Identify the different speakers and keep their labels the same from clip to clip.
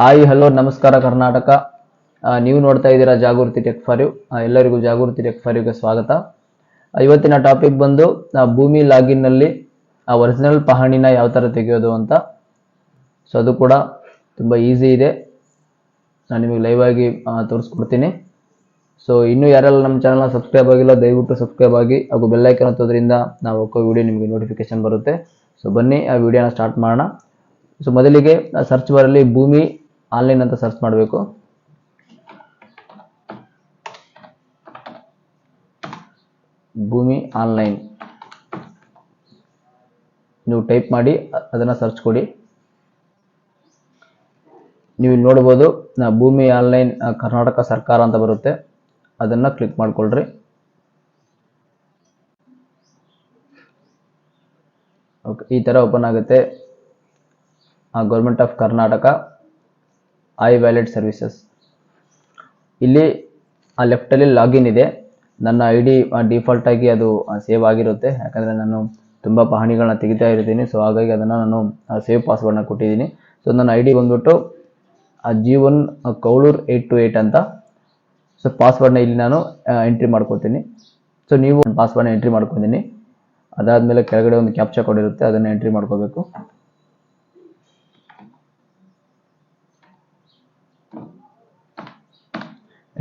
Speaker 1: Hi hello ನಮಸ್ಕಾರ ಕರ್ನಾಟಕ. ನೀವು ನೋಡ್ತಾ ಇದ್ದೀರಾ ಜಾಗೃತಿ ಟೆಕ್ ಫಾರ್ ಯು ಎಲ್ಲರಿಗೂ ಜಾಗೃತಿ ಟೆಕ್ ಫಾರ್ ಯುಗೆ ಸ್ವಾಗತ. ಇವತ್ತಿನ ಟಾಪಿಕ್ ಬಂದು ಭೂಮಿ ಲಾಗಿನ್ನಲ್ಲಿ ಒರಿಜಿನಲ್ ಪಹಣಿನ ಯಾವ ಥರ ತೆಗೆಯೋದು ಅಂತ. ಸೊ ಅದು ಕೂಡ ತುಂಬ ಈಸಿ ಇದೆ. ನಾನು ನಿಮಗೆ ಲೈವ್ ಆಗಿ ತೋರಿಸ್ಕೊಡ್ತೀನಿ. ಸೊ ಇನ್ನೂ ಯಾರೆಲ್ಲ ನಮ್ಮ ಚಾನಲ್ನ ಸಬ್ಸ್ಕ್ರೈಬ್ ಆಗಿಲ್ಲ, ದಯವಿಟ್ಟು ಸಬ್ಸ್ಕ್ರೈಬ್ ಆಗಿ, ಹಾಗೂ ಬೆಲ್ಲೈಕನ್ ಹತ್ತೋದ್ರಿಂದ ನಾವು ಒಕ್ಕೋ ವಿಡಿಯೋ ನಿಮಗೆ ನೋಟಿಫಿಕೇಶನ್ ಬರುತ್ತೆ. ಸೊ ಬನ್ನಿ, ಆ ವಿಡಿಯೋನ ಸ್ಟಾರ್ಟ್ ಮಾಡೋಣ. ಸೊ ಮೊದಲಿಗೆ ಸರ್ಚ್ ಬರಲ್ಲಿ ಭೂಮಿ ಆನ್ಲೈನ್ ಅಂತ ಸರ್ಚ್ ಮಾಡಬೇಕು. ಭೂಮಿ ಆನ್ಲೈನ್. ನೀವು ಟೈಪ್ ಮಾಡಿ, ಅದನ್ನು ಸರ್ಚ್ ಕೊಡಿ. ನೀವು ಇಲ್ಲಿ ನೋಡ್ಬೋದು, ನಾ ಭೂಮಿ ಆನ್ಲೈನ್ ಕರ್ನಾಟಕ ಸರ್ಕಾರ ಅಂತ ಬರುತ್ತೆ. ಅದನ್ನು ಕ್ಲಿಕ್ ಮಾಡಿಕೊಳ್ಳ್ರಿ ಓಕೆ, ಈ ಥರ ಓಪನ್ ಆಗುತ್ತೆ. Government of Karnataka I wallet services ಇಲ್ಲಿ ಆ ಲೆಫ್ಟಲ್ಲಿ ಲಾಗಿನ್ ಇದೆ. ನನ್ನ ಐ ಡಿ ಡಿಫಾಲ್ಟ್ ಆಗಿ ಅದು ಸೇವ್ ಆಗಿರುತ್ತೆ. ಯಾಕಂದರೆ ನಾನು ತುಂಬ ಪಹಣಿಗಳನ್ನ ತೆಗಿತಾ ಇರ್ತೀನಿ. ಸೊ ಹಾಗಾಗಿ ಅದನ್ನು ನಾನು ಸೇವ್ ಪಾಸ್ವರ್ಡ್ನ ಕೊಟ್ಟಿದ್ದೀನಿ. ಸೊ ನನ್ನ ಐ ಡಿ ಬಂದ್ಬಿಟ್ಟು G one ಕೌಳೂರ್ eight two eight ಅಂತ. ಸೊ ಪಾಸ್ವರ್ಡ್ನ ಇಲ್ಲಿ ನಾನು ಎಂಟ್ರಿ ಮಾಡ್ಕೊತೀನಿ. ಸೊ ನೀವು ಪಾಸ್ವರ್ಡ್ನ ಎಂಟ್ರಿ ಮಾಡ್ಕೊತೀನಿ. ಅದಾದಮೇಲೆ ಕೆಳಗಡೆ ಒಂದು ಕ್ಯಾಪ್ಚಾ ಕೊಡಿರುತ್ತೆ ಅದನ್ನು ಎಂಟ್ರಿ ಮಾಡ್ಕೋಬೇಕು.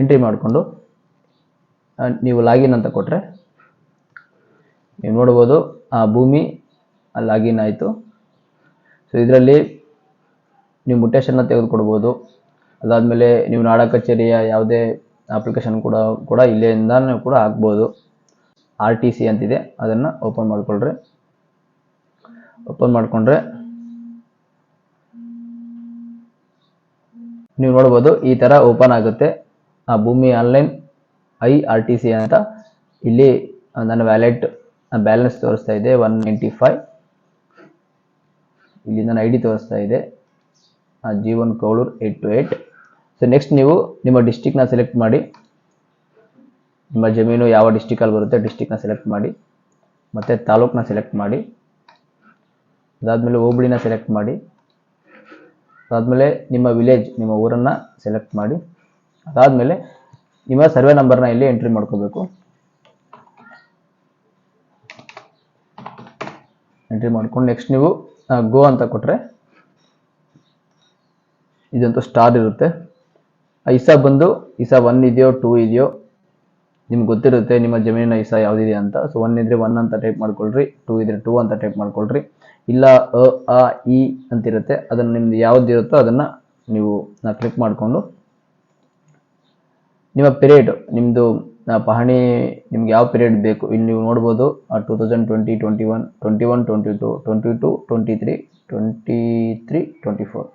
Speaker 1: ಎಂಟ್ರಿ ಮಾಡಿಕೊಂಡು ನೀವು ಲಾಗಿನ್ ಅಂತ ಕೊಟ್ಟರೆ ನೀವು ನೋಡ್ಬೋದು, ಆ ಭೂಮಿ ಲಾಗಿನ್ ಆಯಿತು. ಸೊ ಇದರಲ್ಲಿ ನೀವು ಮುಟೇಶನ್ನ ತೆಗೆದುಕೊಡ್ಬೋದು. ಅದಾದಮೇಲೆ ನೀವು ನಾಡ ಕಚೇರಿಯ ಯಾವುದೇ ಅಪ್ಲಿಕೇಶನ್ ಕೂಡ ಕೂಡ ಇಲ್ಲಿಂದ ಕೂಡ ಹಾಕ್ಬೋದು. ಆರ್ ಟಿ ಸಿ ಅಂತಿದೆ, ಅದನ್ನು ಓಪನ್ ಮಾಡಿಕೊಳ್ರಿ. ಓಪನ್ ಮಾಡಿಕೊಂಡ್ರೆ, ನೀವು ನೋಡ್ಬೋದು ಈ ಥರ ಓಪನ್ ಆಗುತ್ತೆ. Bhoomi online I R T C ಅಂತ ಇಲ್ಲಿ ನನ್ನ ವ್ಯಾಲೆಟ್ ಬ್ಯಾಲೆನ್ಸ್ ತೋರಿಸ್ತಾ ಇದೆ ಒನ್ ನೈಂಟಿ ಫೈವ್. ಇಲ್ಲಿ ನನ್ನ ಐ ಡಿ ತೋರಿಸ್ತಾ ಇದೆ. Jeevan ಕೌಳೂರ್ eight two eight. So next ನೀವು ನಿಮ್ಮ ಡಿಸ್ಟಿಕ್ನ ಸೆಲೆಕ್ಟ್ ಮಾಡಿ. ನಿಮ್ಮ ಜಮೀನು ಯಾವ ಡಿಸ್ಟಿಕಲ್ಲಿ ಬರುತ್ತೆ ಡಿಸ್ಟಿಕ್ನ ಸೆಲೆಕ್ಟ್ ಮಾಡಿ. ಮತ್ತು ತಾಲೂಕನ್ನ ಸೆಲೆಕ್ಟ್ ಮಾಡಿ. ಅದಾದಮೇಲೆ ಹೋಬಳಿನ ಸೆಲೆಕ್ಟ್ ಮಾಡಿ. ಅದಾದಮೇಲೆ ನಿಮ್ಮ ವಿಲೇಜ್ ನಿಮ್ಮ ಊರನ್ನು ಸೆಲೆಕ್ಟ್ ಮಾಡಿ. ಅದಾದಮೇಲೆ ನಿಮ್ಮ ಸರ್ವೆ ನಂಬರ್ನ ಇಲ್ಲಿ ಎಂಟ್ರಿ ಮಾಡ್ಕೋಬೇಕು. ಎಂಟ್ರಿ ಮಾಡ್ಕೊಂಡು ನೆಕ್ಸ್ಟ್ ನೀವು ಗೋ ಅಂತ ಕೊಟ್ಟರೆ ಇದಂತೂ ಸ್ಟಾರ್ ಇರುತ್ತೆ. ಐಸಾ ಬಂದು, ಇಸಾ ಒನ್ ಇದೆಯೋ ಟೂ ಇದೆಯೋ, ನಿಮ್ಗೆ ಗೊತ್ತಿರುತ್ತೆ, ನಿಮ್ಮ ಜಮೀನಿನ ಇಸ ಯಾವುದಿದೆ ಅಂತ. ಸೊ ಒನ್ ಇದ್ರೆ ಒನ್ ಅಂತ ಟೈಪ್ ಮಾಡ್ಕೊಳ್ರಿ ಟೂ ಇದ್ರೆ ಟೂ ಅಂತ ಟೈಪ್ ಮಾಡ್ಕೊಳ್ರಿ. ಇಲ್ಲ, ಅ, ಆ ಇ ಅಂತಿರುತ್ತೆ. ಅದನ್ನು ನಿಮ್ದು ಯಾವ್ದು ಇರುತ್ತೋ ಅದನ್ನು ನೀವು ಕ್ಲಿಕ್ ಮಾಡಿಕೊಂಡು ನಿಮ್ಮ ಪಿರಿಯಡ್ ನಿಮ್ಮದು ಪಹಣಿ ನಿಮ್ಗೆ ಯಾವ ಪಿರಿಯಡ್ ಬೇಕು? ಇಲ್ಲಿ ನೀವು ನೋಡ್ಬೋದು two thousand twenty twenty one twenty one twenty two twenty two twenty three twenty three twenty four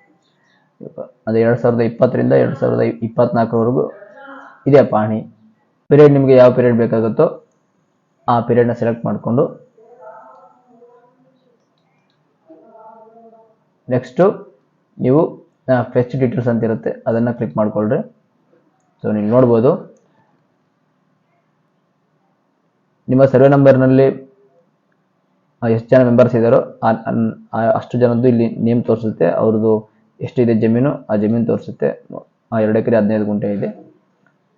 Speaker 1: ಅದು ಎರಡು ಸಾವಿರದ ಇಪ್ಪತ್ತರಿಂದ ಎರಡು ಸಾವಿರದ ಇಪ್ಪತ್ನಾಲ್ಕರವರೆಗೂ ಇದೆ ಪಹಣಿ. ಪಿರಿಯಡ್ ನಿಮಗೆ ಯಾವ ಪಿರಿಯಡ್ ಬೇಕಾಗುತ್ತೋ ಆ ಪಿರಿಯಡ್ನ ಸೆಲೆಕ್ಟ್ ಮಾಡಿಕೊಂಡು ನೆಕ್ಸ್ಟು ನೀವು ಫೆಸ್ಟ್ ಡೀಟೇಲ್ಸ್ ಅಂತ ಇರುತ್ತೆ ಅದನ್ನು ಕ್ಲಿಕ್ ಮಾಡ್ಕೊಳ್ರಿ. ಸೊ ನೀವು ನೋಡ್ಬೋದು. ನಿಮ್ಮ ಸರ್ವೆ ನಂಬರ್ನಲ್ಲಿ ಎಷ್ಟು ಜನ ಮೆಂಬರ್ಸ್ ಇದ್ದಾರೋ ಅಷ್ಟು ಜನದ್ದು ಇಲ್ಲಿ ನೇಮ್ ತೋರಿಸುತ್ತೆ. ಅವ್ರದ್ದು ಎಷ್ಟಿದೆ ಜಮೀನು, ಆ ಜಮೀನು ತೋರಿಸುತ್ತೆ. ಆ ಎರಡು ಎಕರೆ ಹದಿನೈದು ಗುಂಟೆ ಇದೆ.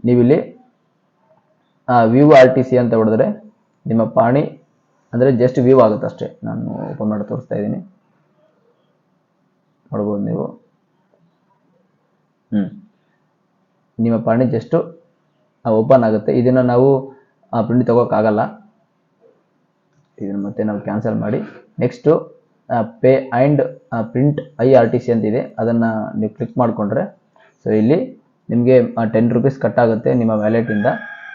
Speaker 1: ನೀವಿಲ್ಲಿ ವ್ಯೂ ಆರ್ ಟಿ ಸಿ ಅಂತ ಹೊಡೆದ್ರೆ ನಿಮ್ಮ ಪಾಣಿ, ಅಂದರೆ ಜಸ್ಟ್ ವ್ಯೂ ಆಗುತ್ತೆ ಅಷ್ಟೇ. ನಾನು ಓಪನ್ ಮಾಡಿ ತೋರಿಸ್ತಾ ಇದ್ದೀನಿ. ನೋಡ್ಬೋದು ನೀವು. ಹ್ಞೂ ನಿಮ್ಮ ಪಾಣಿ ಜಸ್ಟು ಓಪನ್ ಆಗುತ್ತೆ. ಇದನ್ನು ನಾವು ಪ್ರಿಂಟ್ ತೊಗೋಕ್ಕಾಗಲ್ಲ. ಇದನ್ನು ಮತ್ತೆ ನಾವು ಕ್ಯಾನ್ಸಲ್ ಮಾಡಿ. Next pay and print I R T C ಅಂತಿದೆ ಅದನ್ನು ನೀವು ಕ್ಲಿಕ್ ಮಾಡಿಕೊಂಡ್ರೆ ಸೊ ಇಲ್ಲಿ ನಿಮಗೆ ಟೆನ್ ರುಪೀಸ್ ಕಟ್ ಆಗುತ್ತೆ ನಿಮ್ಮ ವ್ಯಾಲೆಟಿಂದ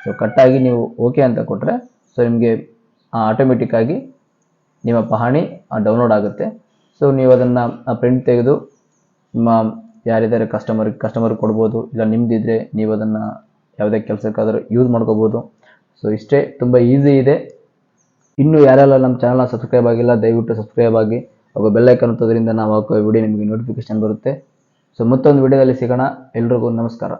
Speaker 1: ಸೊ ಕಟ್ಟಾಗಿ ನೀವು ಓಕೆ ಅಂತ ಕೊಟ್ಟರೆ ಸೊ ನಿಮಗೆ ಆಟೋಮೆಟಿಕ್ಕಾಗಿ ನಿಮ್ಮ ಪಹಣಿ ಡೌನ್ಲೋಡ್ ಆಗುತ್ತೆ. ಸೊ ನೀವು ಅದನ್ನು ಪ್ರಿಂಟ್ ತೆಗೆದು, ನಿಮ್ಮ ಯಾರಿದ್ದಾರೆ ಕಸ್ಟಮರ್ ಕಸ್ಟಮರ್ ಕೊಡ್ಬೋದು, ಇಲ್ಲ ನಿಮ್ಮದಿದ್ರೆ ನೀವು ಅದನ್ನು ಯಾವುದೇ ಕೆಲಸಕ್ಕಾದರೂ ಯೂಸ್ ಮಾಡ್ಕೋಬೋದು. ಸೊ ಇಷ್ಟೇ ತುಂಬ ಈಸಿ ಇದೆ. ಇನ್ನು ಯಾರೆಲ್ಲ ನಮ್ಮ ಚಾನಲ್ನ ಸಬ್ಸ್ಕ್ರೈಬ್ ಆಗಿಲ್ಲ, ದಯವಿಟ್ಟು ಸಬ್ಸ್ಕ್ರೈಬ್ ಆಗಿ. ಹಾಗೂ ಬೆಲ್ಲೈಕನ್ ಹತ್ತೋದ್ರಿಂದ ನಾವು ಹಾಕೋ ವಿಡಿಯೋ ನಿಮಗೆ ನೋಟಿಫಿಕೇಶನ್ ಬರುತ್ತೆ. ಸೊ ಮತ್ತೊಂದು ವಿಡಿಯೋದಲ್ಲಿ ಸಿಗೋಣ. ಎಲ್ರಿಗೂ ನಮಸ್ಕಾರ.